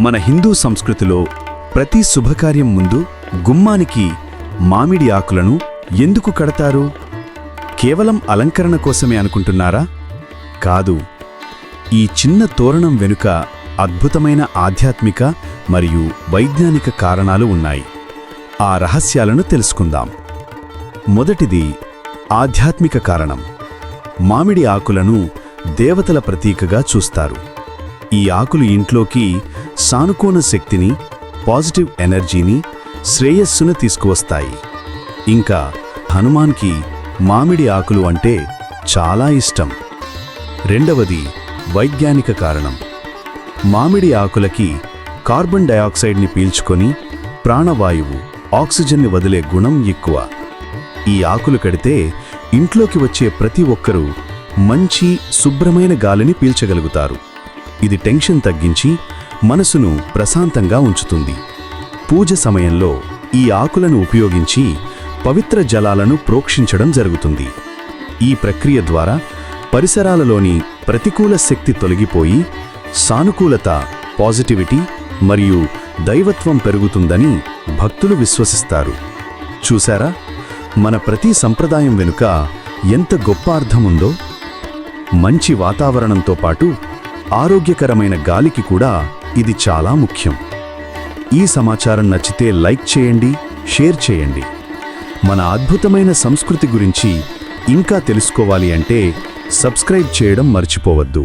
మన హిందూ సంస్కృతిలో ప్రతి శుభకార్యం ముందు గుమ్మానికి మామిడి ఆకులను ఎందుకు కడతారు? కేవలం అలంకరణ కోసమే అనుకుంటున్నారా? కాదు. ఈ చిన్న తోరణం వెనుక అద్భుతమైన ఆధ్యాత్మిక మరియు వైజ్ఞానిక కారణాలు ఉన్నాయి. ఆ రహస్యాలను తెలుసుకుందాం. మొదటిది ఆధ్యాత్మిక కారణం. మామిడి ఆకులను దేవతల ప్రతీకగా చూస్తారు. ఈ ఆకులు ఇంట్లోకి సానుకూల శక్తిని పాజిటివ్ ఎనర్జీని శ్రేయస్సును తీసుకువస్తాయి. ఇంకా హనుమాన్కి మామిడి ఆకులు అంటే చాలా ఇష్టం. రెండవది వైజ్ఞానిక కారణం. మామిడి ఆకులకి కార్బన్ డయాక్సైడ్ని పీల్చుకొని ప్రాణవాయువు ఆక్సిజన్ని వదిలే గుణం ఎక్కువ. ఈ ఆకులు కడితే ఇంట్లోకి వచ్చే ప్రతి ఒక్కరూ మంచి శుభ్రమైన గాలిని పీల్చగలుగుతారు. ఇది టెన్షన్ తగ్గించి మనసును ప్రశాంతంగా ఉంచుతుంది. పూజ సమయంలో ఈ ఆకులను ఉపయోగించి పవిత్ర జలాలను ప్రోక్షించడం జరుగుతుంది. ఈ ప్రక్రియ ద్వారా పరిసరాలలోని ప్రతికూల శక్తి తొలగిపోయి సానుకూలత పాజిటివిటీ మరియు దైవత్వం పెరుగుతుందని భక్తులు విశ్వసిస్తారు. చూశారా? మన ప్రతి సంప్రదాయం వెనుక ఎంత గొప్ప అర్థముందో? మంచి వాతావరణంతో పాటు ఆరోగ్యకరమైన గాలికి కూడా ఇది చాలా ముఖ్యం. ఈ సమాచారం నచ్చితే లైక్ చేయండి షేర్ చేయండి. మన అద్భుతమైన సంస్కృతి గురించి ఇంకా తెలుసుకోవాలి అంటే సబ్స్క్రైబ్ చేయడం మర్చిపోవద్దు.